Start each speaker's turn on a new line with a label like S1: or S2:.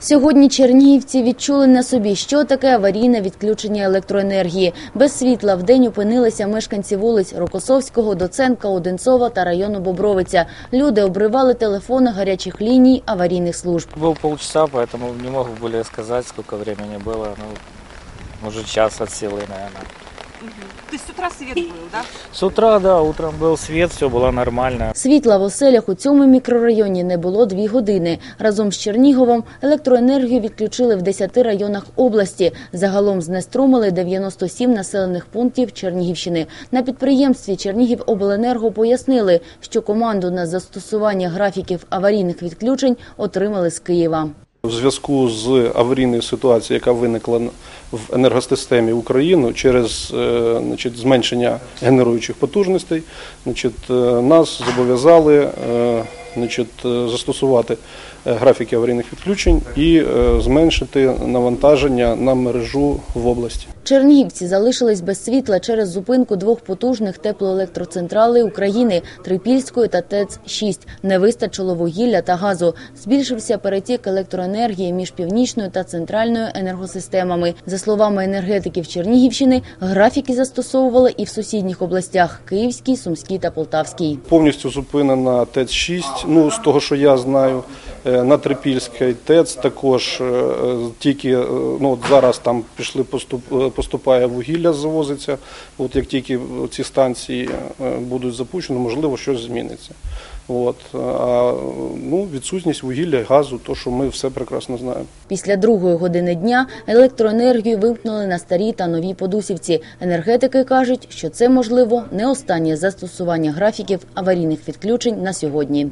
S1: Сьогодні чернігівці відчули на собі, що таке аварійне відключення електроенергії. Без світла в день опинилися мешканці вулиць Рокосовського, Доценка, Одинцова та району Бобровиця. Люди обривали телефони гарячих ліній аварійних служб.
S2: Был полчаса, поэтому не могу более сказать, сколько времени было. Ну, может, час от силы, наверное.
S3: То есть с утра свет был, да?
S2: С утра, да, утром был свет, все было нормально.
S1: Світла в оселях у цьому мікрорайоні не було дві години. Разом з Черніговом електроенергію відключили в 10 районах області. Загалом знеструмили 97 населених пунктів Чернігівщини. На підприємстві Чернігівобленерго пояснили, що команду на застосування графіків аварійних відключень отримали з Києва.
S4: В зв'язку з аварійною ситуацією, яка виникла в енергосистемі України через е, значить, зменшення генеруючих потужностей, значить, е, нас зобов'язали е, значить, е, застосувати е, графіки аварійних відключень і е, зменшити навантаження на мережу в області.
S1: Чернігівці залишились без світла через зупинку двох потужних теплоелектроцентралей України Трипільської та ТЕЦ-6. Не вистачило вугілля та газу. Збільшився перетік електроенергії між північною та центральною енергосистемами. За словами енергетиків Чернігівщини, графіки застосовували і в сусідніх областях Київській, Сумській та Полтавській.
S4: Повністю зупинена ТЕЦ-6, ну, з того, що я знаю, е, на Трипільській ТЕЦ також е, тільки е, ну, от зараз там пішли поступ, поступає вугілля, завозиться. От як тільки ці станції будуть запущені, можливо, щось зміниться. От. А ну, відсутність вугілля газу, то що ми все прекрасно знаємо.
S1: Після другої години дня електроенергію вимкнули на старій та новій подусівці. Енергетики кажуть, що це можливо не останнє застосування графіків аварійних відключень на сьогодні.